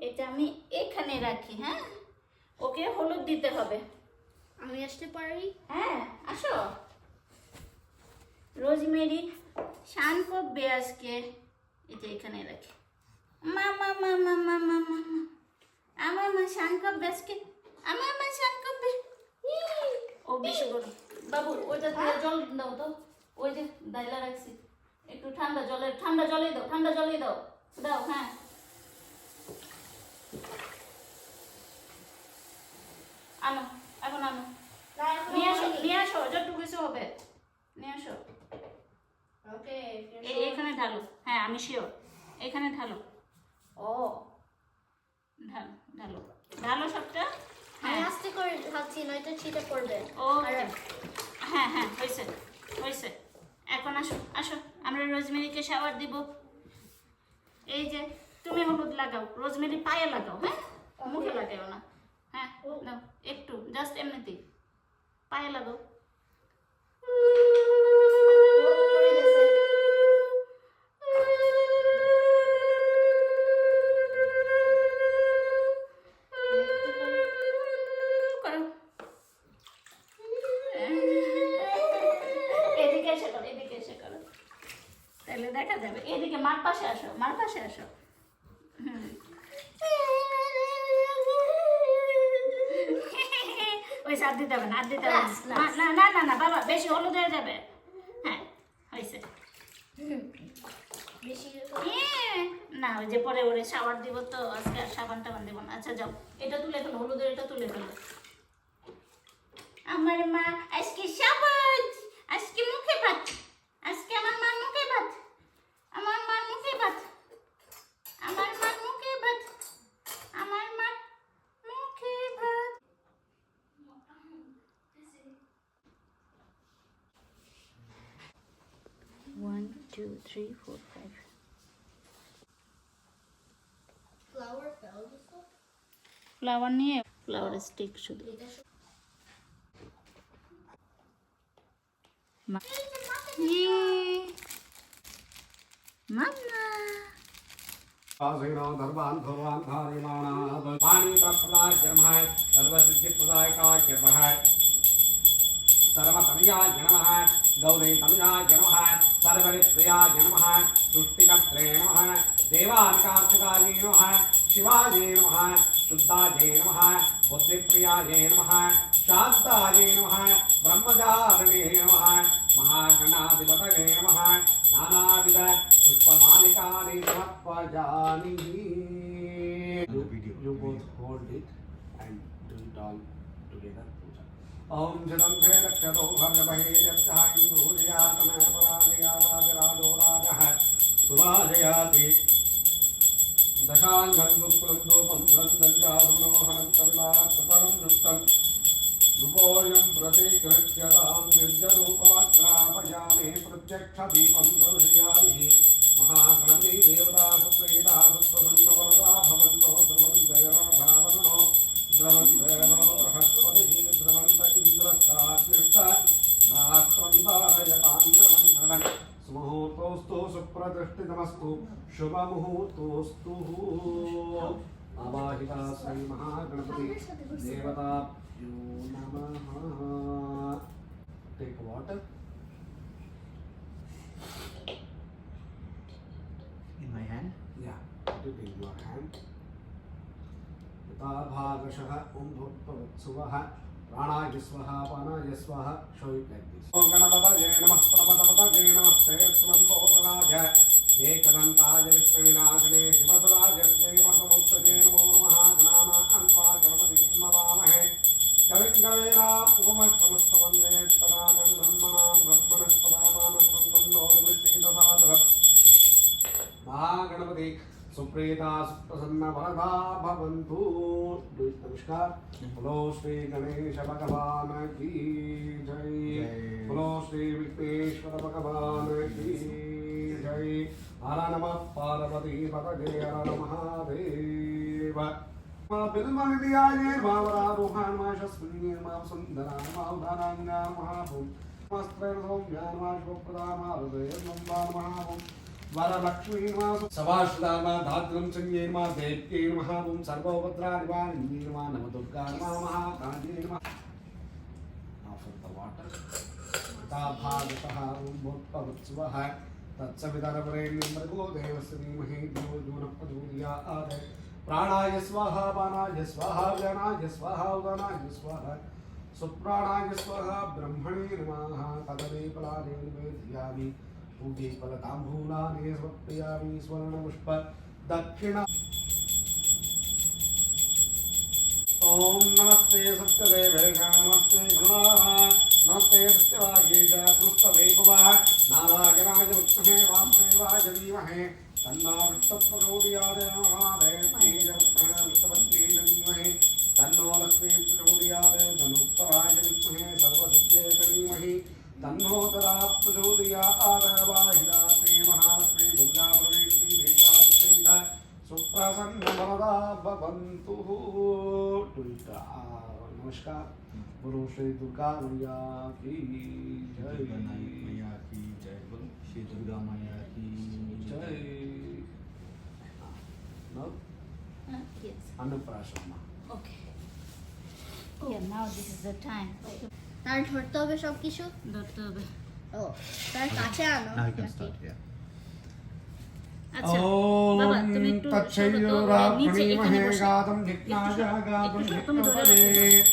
এটা আমি এখানে রাখি হ্যাঁ? ওকে হলুদ দিতে হবে। আমি আসতে পারি? হ্যাঁ আসো। রোজমেরি শান করবে আজকে এটা এখানে রাখি। আমার মা শান আমার মা শান করবে বাবু ওইটা জল দাও তো। ওই যে দাইলা রাখছি। একটু ঠান্ডা জলে ঠান্ডা জলেই দাও ঠান্ডা জলেই দাও। দাও হ্যাঁ। আনো এখন আনো। নিয়ে আসো নিয়ে আসো যতটুকু কিছু হবে। নিয়ে আসো। ওকে এখানে ঢালো। হ্যাঁ আমি শিওর এখানে ঢালো। ও। ঢালো ঢালো। ঢালো সবটা? আমি হ্যাঁ। আস্তে করে ভাবছি নয়তো ছিটে পড়বে। ও হ্যাঁ হ্যাঁ হয়েছে হয়েছে। এখন আসো আসো। আমরা রোজমেরিকে শাওয়ার দিব। এই যে তুমি হলুদ লাগাও রোজমেরি পায়ে লাগাও হ্যাঁ? মুখে লাগাও না। হ্যাঁ একটু জাস্ট এমনিতেই। পায়ে লাগাও। আসো। ওই সার দিতে হবে না আর দিতে হবে না। না না বাবা বেশি হলুদ হয়ে যাবে। হ্যাঁ হয়েছে। না ওই যে পরে ওরে শাওয়ার দিব তো আজকে আর সাবান টাবান দিব না। আচ্ছা যাও। এটা তুলে ফেলো হলুদের এটা তুলে ফেলো। আমার মা আজকে two, three, four, five. Flower fail flower নিয়ে ফ্লাওয়ার স্টিক শুধু মাম্মা भगवान सर्वतमया जनः गौरी तमया जनः सर्वरिप्रियाय नमः तुष्टिकर्त्रे नमः देवानिकार्तिकाय नमः शिवाय नमः शुद्धाय नमः बुद्धिप्रियाय नमः शान्ताय नमः ब्रह्मचारिणे नमः महागणाधिपतये नमः नानाविध पुष्पमालिकानि समर्पयामि You both hold it and do it all together. ॐ जलन्धे रक्षतो भर्गमहे यक्षः इन्द्रूर्यातनपराजयाराजराजो राजः सुराजयाति नृत्तं प्रतिगृह्यतां प्रत्यक्षदीपं देवता सुप्रेता सुप्रसन्नवरदा भवन्तो शक्तितमस्तु शुभमुहूर्तोऽस्तु अवाहिता श्रीमहागणपति महागणपति देवता। Take water In my hand? Yeah, put it in your hand. यथाभागशः ॐ भक्तवत्सुवः प्राणाय स्वाहा पानाय स्वाहा शौक्यग्नि गणपतये नमः प्रमदपतये नमस्ते त्वं एकदन्ताय विष्णुविनाशने शिवसुराय श्रीमतमुक्तये नमो। नमः गणानान्त्वा गणपतिं नमामहे कविं कवेरा उपमस्तमस्तमन्ये तदाजं ब्रह्मणां ब्रह्मणस्पदामानसम्बन्धोर्विश्रीदसादरम् महागणपति सुप्रीता सुप्रसन्न वरदा भवन्तु। नमस्कार। बोलो श्री गणेश भगवान की जय। जय। बोलो श्री विघ्नेश्वर भगवान की జై అలా నమ పార్వతీ పదే అలా నమహాదేవ మా బిల్మనియాయే మావరారోహాన్ మా శస్మిని మా సుందరా మా ఉదారాంగా మహాభూం. మాస్త్రైర్వం జ్ఞానమాశుభప్రదామారుదయం మహాభూం వరలక్ష్మీ మా సభాషుదా మా ధాత్రం సంగే మా దేవ్యే మహాభూం. సర్వోపద్రాని మా నిందీ यो प्राणाय स्वाहा पानाय स्वाहा व्यानाय स्वाहा, उदानाय स्वाहा, सुप्राणाय स्वाहा, ब्रह्मणे नमः। तदवेपलाने निवेदयामि पूजे फलताम्बूलानि समर्पयामि। स्वर्णपुष्प दक्षिण ॐ नमस्ते सत्यदेवे, नमस्ते गणाः नमस्ते सत्यवाये च सुस्तवे भवः। नारायणाय विद्महे वासुदेवाय धीमहि। तन्नो विष्णुप्रचोदयात् नमः देव्यै च विद्महे विष्णुपत्यै च धीमहि। तन्नो लक्ष्मी प्रचोदयात् धनुत्तराय विद्महे सर्वसिद्धे च धीमहि। तन्नो तदा प्रचोदयात् वाहिदात्रे महालक्ष्मी दुर्गा प्रवेश्री देवता सुप्रसन्नवरदा भवन्तु। दुर्गा नमस्कार गुरु श्री दुर्गा मैया की जय दुर्गा नायक मैया की जय बोलो श्री दुर्गा मैया की जय Now, Uh, yes. अन्नप्राशन Okay. Yeah, now this is the time. তার ধরতে হবে সব কিছু ধরতে হবে ও তার কাছে আনো Now you can start, yeah. আচ্ছা বাবা তুমি ॐ একটু সরো তো, নিচে तच्छयोराग्निमहे এখানে বসো। गातुं जिज्ञासा गातुं একটু তুমি ধরে जिज्ञपदे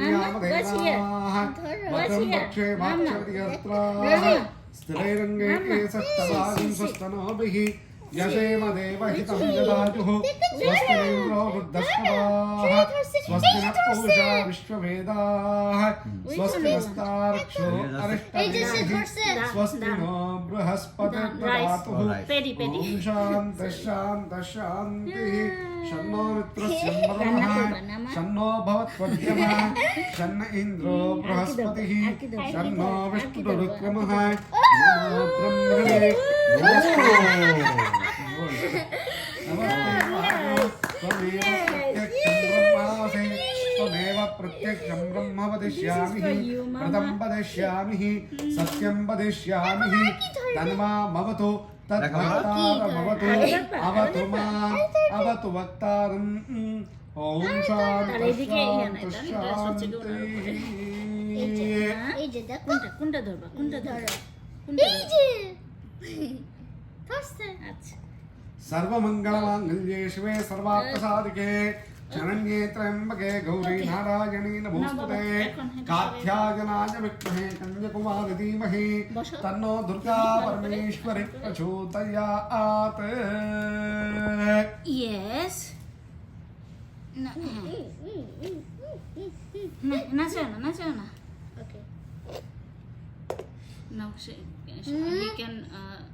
Mama, what's भद्रं here? पक्षे Mama. भाक्षरयत्राः Mama. स्थिरैरङ्गे Mama. सप्तभागं स्वस्तनोभिः यशेम देवहितं ददातुः स्वस्तिन्द्रो वृद्धस्वाः स्वस्ति नः पूषा विश्ववेदाः स्वस्ति नस्तार्क्षो स्वस्ति नो बृहस्पतिर्ददातुः ॐ शान्तः शन्नो मित्रस्यम्भवः शन्नो भवत्वद्यमः शन्न इन्द्रो बृहस्पतिः शन्नो विष्णुरुक्रमः ब्रह्मणे नमस्ते त्वमेव प्रत्यक्षं ब्रह्म वदिष्यामि for you, Mama. व्रतं वदिष्यामि सत्यं वदिष्यामि तन्मामवतु तद्वक्तारमवतु अवतु माम् अवतु वक्तारम् ॐ আর এদিকে ইয়ে নাই, শান্ত তাহলে dress হচ্ছে কি ওনার? এই যে শান্তি এই যে দেখো কোনটা কোনটা ধরবা কোনটা ধরো ধরো কোনটা এই ধরো? যে ধরছে আচ্ছা सर्वमङ्गलमाङ्गल्ये शिवे सर्वार्थसाधिके शरण्ये त्र्यम्बके गौरी नारायणी नमोस्तुते। कात्यायनाय विद्महे कन्यकुमारि धीमहि तन्नो दुर्गा परमेश्वरि प्रचोदयात्। यस ना सोना ना ओके नाउ वी कैन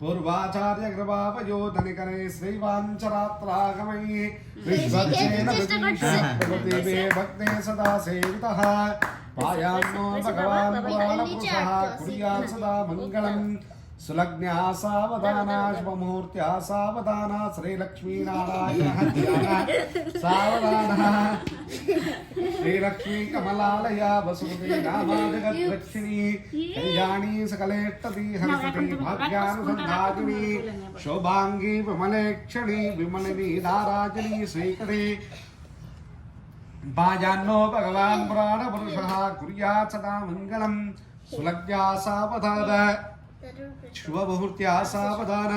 पूर्वाचार्यकृपापयोधनिकरे श्रीवाञ्चरात्रागमैः विश्वक्षेण प्रकृतिमे भक्ते सदा सेवितः। पायान्नो भगवान् बालपुरुषः कुर्यात् सदा मङ्गलम्। सुलग्न्या सावधाना सावधाना। सावधानः। శ్రీలక్ష్మీ కమలాలయ వసుమతి రామాజగద్లక్ష్మి కళ్యాణి సకలేట్టది హరసతి భాగ్యానుసంధాగిని శోభాంగి విమలేక్షణి విమలిని దారాజని శ్రీకరి బాజాన్నో భగవాన్ పురాణ పురుష కుర్యాత్ సదా మంగళం సులగ్యా సావధాన శుభముహూర్త్యా సావధాన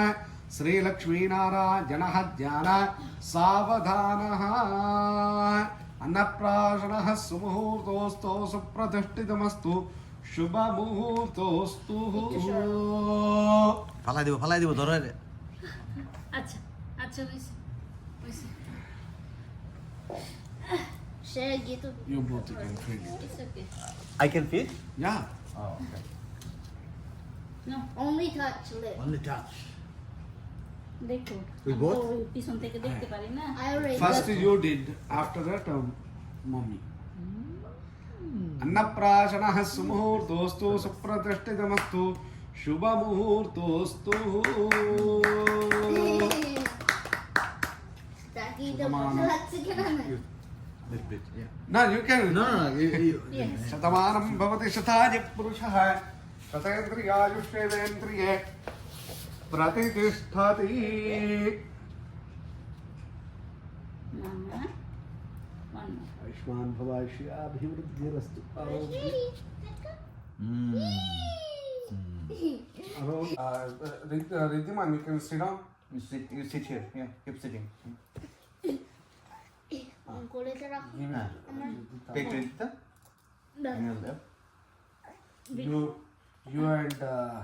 శ్రీలక్ష్మీనారాయణ ధ్యాన సావధాన. अन्नप्राशनः सुमुहूर्तोऽस्तु सुप्रतिष्ठितमस्तु शुभमुहूर्तोऽस्तु ফালাই দিব ফালাই দিব ধরে আচ্ছা আচ্ছা হয়েছে হয়েছে সে gitu You both can feed it. It's okay. I can fit Yeah. No, only touch lip only touch দেখো We both? আমরা ওই পিছন থেকে দেখতে পারি না I already First got- you did, after that um, mommy. अन्नप्राशनः सुमुहूर्तोऽस्तु सुप्रतिष्ठितमस्तु शुभमुहूर्तोऽस्तु Taki Come on. dapat lahat sige naman. Little bit yeah No, you can. No no Yes. शतमानं भवति शताय पुरुषः शतेन्द्रियायुष्येवेन्द्रिये प्रतिष्ठति. आयुष्मान् भवायुष्याभिवृद्धिरस्तु आरोग्य आरोग्य uh, Ridhiman, you can sit down. You sit, you sit here. Yeah, keep sitting. Ang kulit na ako. Give Ah. it. Take Ridita. Done. And your left. You, you and uh,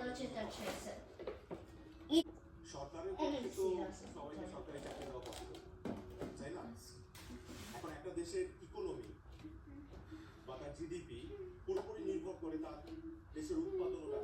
noche touch হয়েছে। তাই না এখন একটা দেশের economy বা তার GDP পুরোপুরি নির্ভর করে তার দেশের উৎপাদন ও